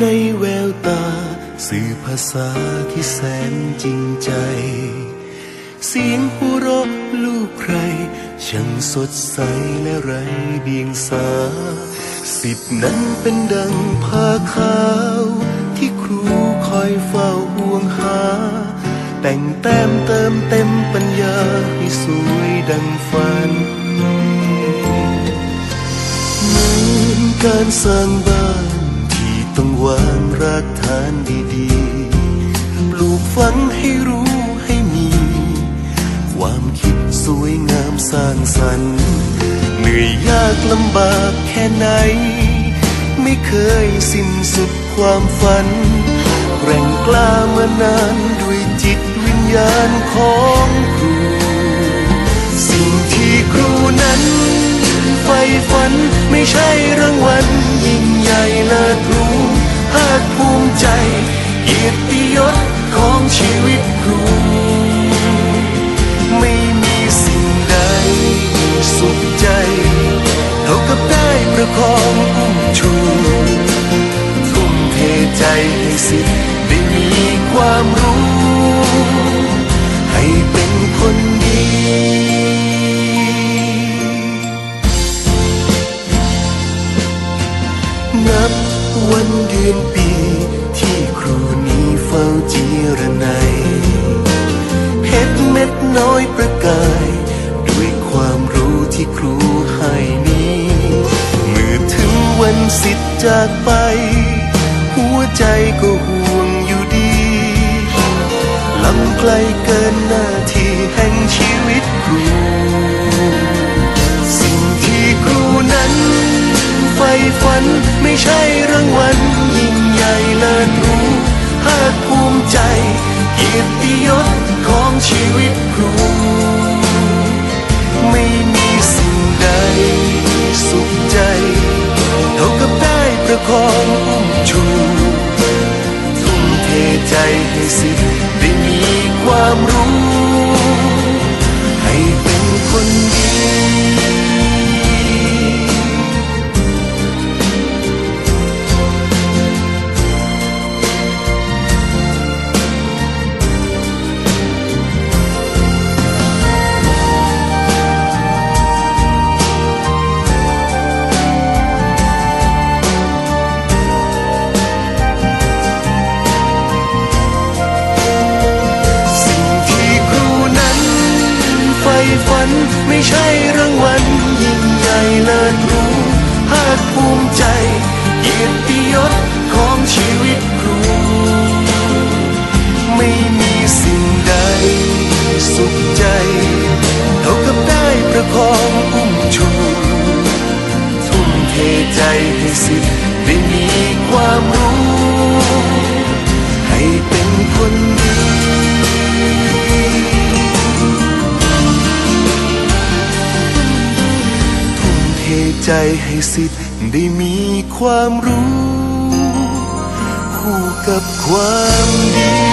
ในแววตา สื่อภาษาที่แสนจริงใจ เสียงหัวเราะลูกใครช่างสดใสและไรเดียงสา สิทธินั้นเป็นดังผ้าขาว ที่ครูคอยเฝ้าห่วงหา แต่งแต้มเติมเต็มปัญญาให้สวยดังฝันเหมือนการสร้างบ้าน ต้องวางรากฐานดีๆ ปลูกฝังให้รู้ให้มี ความคิดสวยงามสร้างสรรค์ เหนื่อยยากลำบากแค่ไหน ไม่เคยสิ้นสุดความฝัน แรงกล้ามานานด้วยจิตวิญญาณของครู สิ่งที่ครูนั้นใฝ่ฝันไม่ใช่รางวัล ใจให้สิทธิ์ได้มีความรู้ ให้เป็นคนดีนับวันเดือนปี ที่ครูนี้เฝ้าจีรนัยเพชรเม็ดน้อยประกาย ด้วยความรู้ที่ครูให้นี้ เมื่อถึงวันสิทธิ์จากไป หัวใจก็ห่วงอยู่ดีลำไกลเกินหน้าที่แห่งชีวิต ไม่ใช่รางวัล ใจให้สิทธิ์ได้มีความรู้ คู่กับความดี